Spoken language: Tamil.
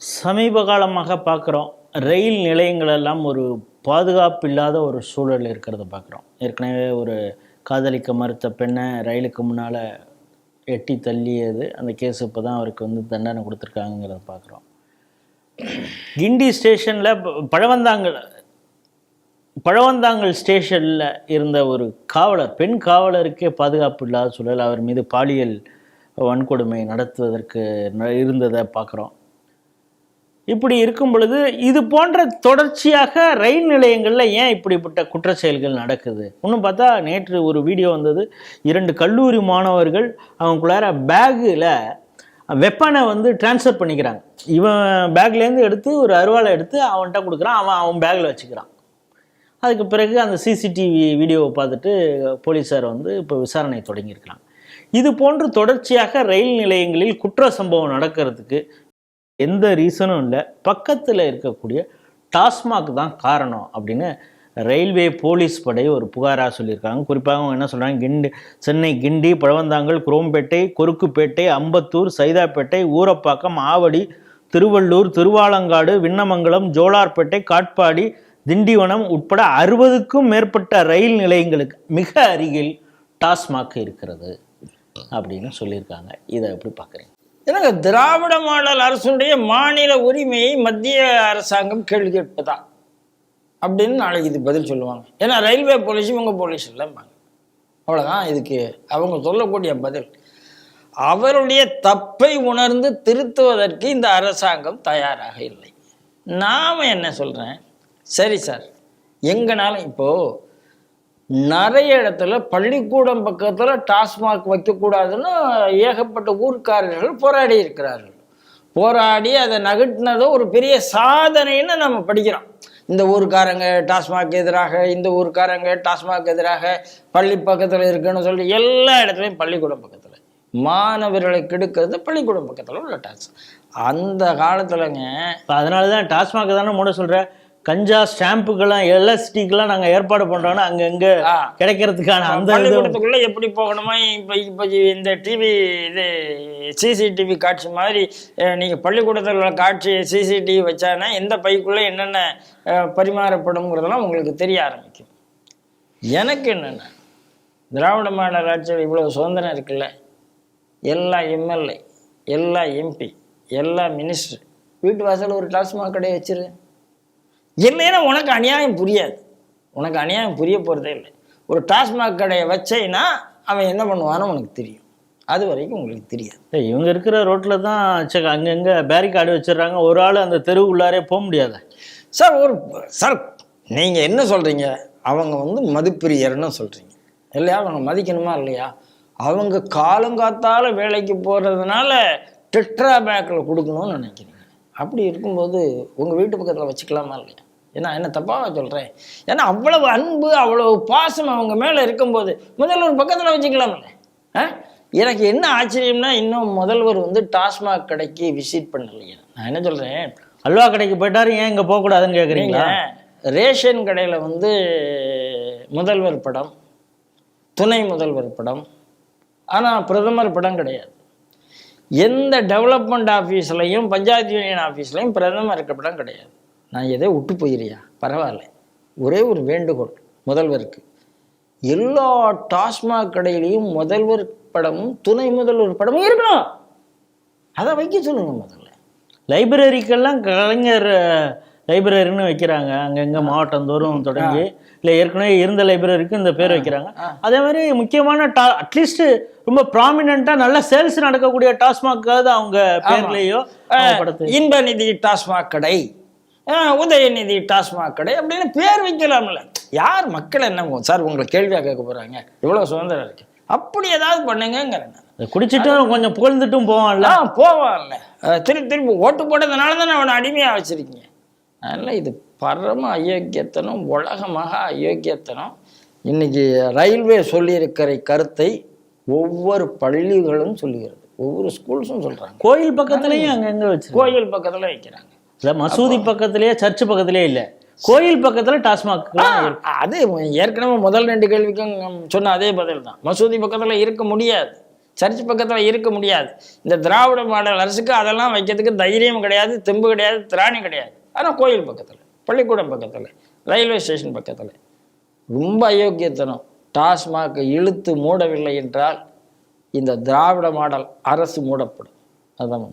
சமீப காலமாக பார்க்குறோம் ரயில் நிலையங்கள் எல்லாம் ஒரு பாதுகாப்பு இல்லாத ஒரு சூழல் இருக்கிறத பார்க்குறோம். ஏற்கனவே ஒரு காதலிக்க மறுத்த பெண்ணை ரயிலுக்கு முன்னால் எட்டி தள்ளியது. அந்த கேஸ் இப்போ தான் அவருக்கு வந்து தண்டனை கொடுத்துருக்காங்கிறத பார்க்குறோம். கிண்டி ஸ்டேஷனில் பழவந்தாங்கல் பழவந்தாங்கல் ஸ்டேஷனில் இருந்த ஒரு காவலர் பெண் காவலருக்கே பாதுகாப்பு இல்லாத சூழல் அவர் மீது பாலியல் வன்கொடுமை நடத்துவதற்கு ந- இருந்ததை பார்க்குறோம். இப்படி இருக்கும் பொழுது இது போன்ற தொடர்ச்சியாக ரயில் நிலையங்களில் ஏன் இப்படிப்பட்ட குற்ற செயல்கள் நடக்குது? இன்னும் பார்த்தா நேற்று ஒரு வீடியோ வந்தது. இரண்டு கல்லூரி மாணவர்கள் அவங்களுக்குள்ளார பேக்கில் வெப்பனை வந்து ட்ரான்ஸ்ஃபர் பண்ணிக்கிறாங்க. இவன் பேக்லேருந்து எடுத்து ஒரு அருவாளை எடுத்து அவன்கிட்ட கொடுக்குறான். அவன் அவன் பேக்கில் வச்சுக்கிறான். அதுக்கு பிறகு அந்த சிசிடிவி வீடியோவை பார்த்துட்டு போலீஸார் வந்து இப்போ விசாரணை தொடங்கியிருக்கிறாங்க. இது போன்று தொடர்ச்சியாக ரயில் நிலையங்களில் குற்ற சம்பவம் நடக்கிறதுக்கு எந்த ரீசனும் இல்லை. பக்கத்தில் இருக்கக்கூடிய டாஸ்மாக் தான் காரணம் அப்படின்னு ரயில்வே போலீஸ் படை ஒரு புகாராக சொல்லியிருக்காங்க. குறிப்பாக அவங்க என்ன சொல்கிறாங்க கிண்டி சென்னை கிண்டி பழவந்தாங்கல் குரோம்பேட்டை கொருக்குப்பேட்டை அம்பத்தூர் சைதாப்பேட்டை ஊரப்பாக்கம் ஆவடி திருவள்ளூர் திருவாலங்காடு விண்ணமங்கலம் ஜோலார்பேட்டை காட்பாடி திண்டிவனம் உட்பட அறுபதுக்கும் மேற்பட்ட ரயில் நிலையங்களுக்கு மிக அருகில் டாஸ்மாக் இருக்கிறது அப்படின்னு சொல்லியிருக்காங்க. இதை எப்படி பார்க்குறீங்க? எனக்கு திராவிட மாடல் அரசுடைய மாநில உரிமையை மத்திய அரசாங்கம் கேள்வி கேட்பதா? அப்படின்னு நாளைக்கு இது பதில் சொல்லுவாங்க. ஏன்னா ரயில்வே போலீஸ் இவங்க போலீஸ் இல்லைம்பாங்க. அவ்வளோதான் இதுக்கு அவங்க சொல்லக்கூடிய பதில். அவருடைய தப்பை உணர்ந்து திருத்துவதற்கு இந்த அரசாங்கம் தயாராக இல்லை. நாம் என்ன சொல்கிறேன் சரி சார் எங்கனாலும் இப்போது நிறைய இடத்துல பள்ளிக்கூடம் பக்கத்தில் டாஸ்மாக் வைக்கக்கூடாதுன்னு ஏகப்பட்ட ஊர்க்காரர்கள் போராடி இருக்கிறார்கள். போராடி அதை நகட்டினதோ ஒரு பெரிய சாதனைன்னு நம்ம படிக்கிறோம். இந்த ஊர்க்காரங்க டாஸ்மாக் எதிராக இந்த ஊர்க்காரங்க டாஸ்மாக் எதிராக பள்ளி பக்கத்தில் இருக்குன்னு சொல்லி எல்லா இடத்துலையும் பள்ளிக்கூடம் பக்கத்தில். மாணவர்களை கெடுக்கிறது பள்ளிக்கூடம் பக்கத்தில் உள்ள டாஸ் அந்த காலத்துலங்க இப்போ அதனால தான் டாஸ்மாக் தானே மூட சொல்கிறேன் கஞ்சா ஸ்டாம்புக்கெல்லாம் எல்எஸ்டிக்கெல்லாம் நாங்கள் ஏற்பாடு பண்ணுறோன்னா அங்கங்கே. கிடைக்கிறதுக்கான அந்த பள்ளிக்கூடத்துக்குள்ள எப்படி போகணுமோ? இப்போ இப்போ இந்த டிவி இது சிசிடிவி காட்சி மாதிரி அஹ், நீங்க பள்ளிக்கூடத்தில் உள்ள காட்சி சிசிடிவி வச்சானா எந்த பைக்குள்ள என்னென்ன அஹ், பரிமாறப்படுங்கிறதெல்லாம் உங்களுக்கு தெரிய ஆரம்பிக்கும். எனக்கு என்னென்ன திராவிட மாடல் ஆட்சியில் இவ்வளவு சுதந்திரம் இருக்குல்ல? எல்லா எம்எல்ஏ எல்லா எம்பி எல்லா மினிஸ்டர் வீட்டு வாசல்ல ஒரு டாஸ்மாக் கடையை வச்சிரு. இல்லைன்னா உனக்கு அநியாயம் புரியாது. உனக்கு அநியாயம் புரிய போகிறதே இல்லை. ஒரு டாஸ்மாக் கடையை வச்சேன்னா அவன் என்ன பண்ணுவான்னு உனக்கு தெரியும். அது வரைக்கும் உங்களுக்கு தெரியாது. இவங்க இருக்கிற ரோட்டில் தான் செக் அங்கங்கே பேரிகார்டு வச்சிடுறாங்க. ஒரு ஆள் அந்த தெருவுக்குள்ளாரே போக முடியாத? சார் ஒரு சார் நீங்கள் என்ன சொல்கிறீங்க அவங்க வந்து மதுப்பிரியர்னு சொல்கிறீங்க இல்லையா? அவங்க மதிக்கணுமா இல்லையா? அவங்க காலங்காத்தால வேலைக்கு போகிறதுனால டெட்ரா பேக்கில் கொடுக்கணும்னு நினைக்கிறீங்க. அப்படி இருக்கும்போது உங்கள் வீட்டு பக்கத்தில் வச்சுக்கலாமா இல்லையா? ஏன்னா என்ன தப்பாக சொல்கிறேன் ஏன்னா அவ்வளவு அன்பு அவ்வளவு பாசம் அவங்க மேலே இருக்கும்போது முதல்வர் பக்கத்தில் வச்சுக்கலாம்ல. ஆ? எனக்கு என்ன ஆச்சரியம்னா இன்னும் முதல்வர் வந்து டாஸ்மாக் கடைக்கு விசிட் பண்ணலையா? நான் என்ன சொல்கிறேன் அல்வா கடைக்கு போயிட்டாரு ஏன் இங்கே போகக்கூடாதுன்னு கேட்குறீங்களா நீங்க ரேஷன் கடையில் வந்து முதல்வர் படம் துணை முதல்வர் படம் ஆனால் பிரதமர் படம் கிடையாது. எந்த டெவலப்மெண்ட் ஆஃபீஸ்லையும் பஞ்சாயத்து யூனியன் ஆஃபீஸ்லையும் பிரதமர் இருக்கப்படம் கிடையாது. நான் எதோ விட்டு போயிறியா பரவாயில்ல. ஒரே ஒரு வேண்டுகோள் முதல்வருக்கு. எல்லா டாஸ்மாக் கடையிலையும் முதல்வர் படமும் துணை முதல்வர் படமும் இருக்கணும். அதை வைக்க சொல்லுங்கள் முதல்ல. லைப்ரரிக்கெல்லாம் கலைஞர் லைப்ரரின்னு வைக்கிறாங்க. அங்கங்கே மாவட்டம் தோறும் தொடங்கி இல்லை ஏற்கனவே இருந்த லைப்ரரிக்கு இந்த பேர் வைக்கிறாங்க. அதே மாதிரி முக்கியமான டா அட்லீஸ்ட் ரொம்ப ப்ராமினெண்ட்டாக நல்ல சேல்ஸ் நடக்கக்கூடிய டாஸ்மாக்காவது அவங்க பேர்லேயோ இன்ப நிதி டாஸ்மாக் கடை உதயநிதி டாஸ்மாக் கடை அப்படின்னு பேர் வைக்கலாம்ல. யார் மக்கள் என்ன சார் உங்களை கேள்வியாக கேட்க போறாங்க? இவ்வளோ சுதந்திரம் இருக்கு. அப்படி ஏதாவது. இதை குடிச்சிட்டும் கொஞ்சம் புகழ்ந்துட்டும் போவான்ல போவான்ல திருப்பி திருப்பி ஓட்டு போட்டதுனால தானே அவனை அடிமையாக வச்சிருக்கீங்க. அதனால் இது பரம அயோக்கியத்தனம் உலகமாக அயோக்கியத்தனம். இன்னைக்கு ரயில்வே சொல்லியிருக்கிற கருத்தை ஒவ்வொரு பள்ளிகளும் சொல்லுகிறது. ஒவ்வொரு ஸ்கூல்ஸும் சொல்கிறாங்க கோயில் பக்கத்துலேயும் அங்கங்கே வச்சிருக்கோம் கோயில் பக்கத்தில் வைக்கிறாங்க. இல்லை மசூதி பக்கத்துலேயே சர்ச்சு பக்கத்துலேயே இல்லை. கோயில் பக்கத்தில் டாஸ்மாக் அது ஏற்கனவே முதல் ரெண்டு கேள்விக்கும் சொன்ன அதே பதில் தான். மசூதி பக்கத்தில் இருக்க முடியாது. சர்ச் பக்கத்தில் இருக்க முடியாது. இந்த திராவிட மாடல் அரசுக்கு அதெல்லாம் வைக்கிறதுக்கு தைரியம் கிடையாது தெம்பு கிடையாது திராணி கிடையாது. ஆனால் கோயில் பக்கத்தில் பள்ளிக்கூடம் பக்கத்தில் ரயில்வே ஸ்டேஷன் பக்கத்தில். ரொம்ப அயோக்கியத்தனம். டாஸ்மாக இழுத்து மூடவில்லை என்றால் இந்த திராவிட மாடல் அரசு மூடப்படும். அதுதான்